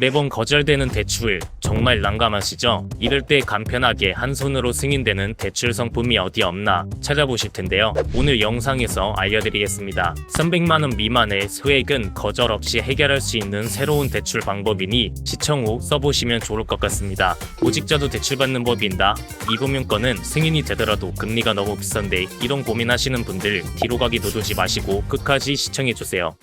매번 거절되는 대출 정말 난감하시죠? 이럴 때 간편하게 한 손으로 승인되는 대출 상품이 어디 없나 찾아보실 텐데요. 오늘 영상에서 알려드리겠습니다. 300만 원 미만의 소액은 거절 없이 해결할 수 있는 새로운 대출 방법이니 시청 후 써보시면 좋을 것 같습니다. 보직자도 대출받는 법인다. 이 금융권은 승인이 되더라도 금리가 너무 비싼데 이런 고민하시는 분들 뒤로 가기 놓두지 마시고 끝까지 시청해주세요.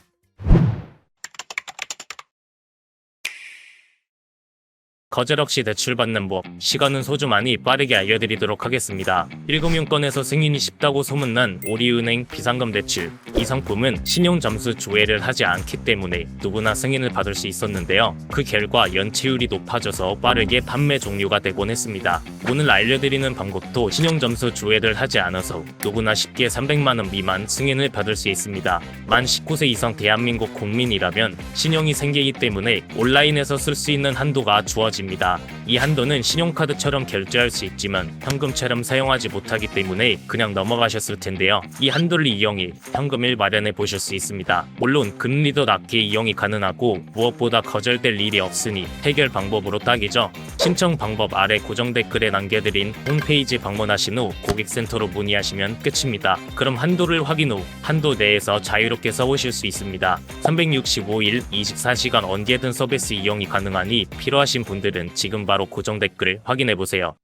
거절 없이 대출받는 법, 시간은 소중하니 빠르게 알려드리도록 하겠습니다. 1금융권에서 승인이 쉽다고 소문난 오리은행 비상금 대출. 이 상품은 신용 점수 조회를 하지 않기 때문에 누구나 승인을 받을 수 있었는데요. 그 결과 연체율이 높아져서 빠르게 판매 종료가 되곤 했습니다. 오늘 알려드리는 방법도 신용 점수 조회를 하지 않아서 누구나 쉽게 300만원 미만 승인을 받을 수 있습니다. 만 19세 이상 대한민국 국민이라면 신용이 생기기 때문에 온라인에서 쓸 수 있는 한도가 주어집니다. 이 한도는 신용카드처럼 결제할 수 있지만 현금처럼 사용하지 못하기 때문에 그냥 넘어가셨을 텐데요. 이 한도를 이용해 현금을 마련해 보실 수 있습니다. 물론 금리도 낮게 이용이 가능하고 무엇보다 거절될 일이 없으니 해결 방법으로 딱이죠. 신청 방법 아래 고정 댓글에 남겨드린 홈페이지 방문하신 후 고객센터로 문의하시면 끝입니다. 그럼 한도를 확인 후 한도 내에서 자유롭게 써보실 수 있습니다. 365일 24시간 언제든 서비스 이용이 가능하니 필요하신 분들은 지금 바로 고정 댓글을 확인해 보세요.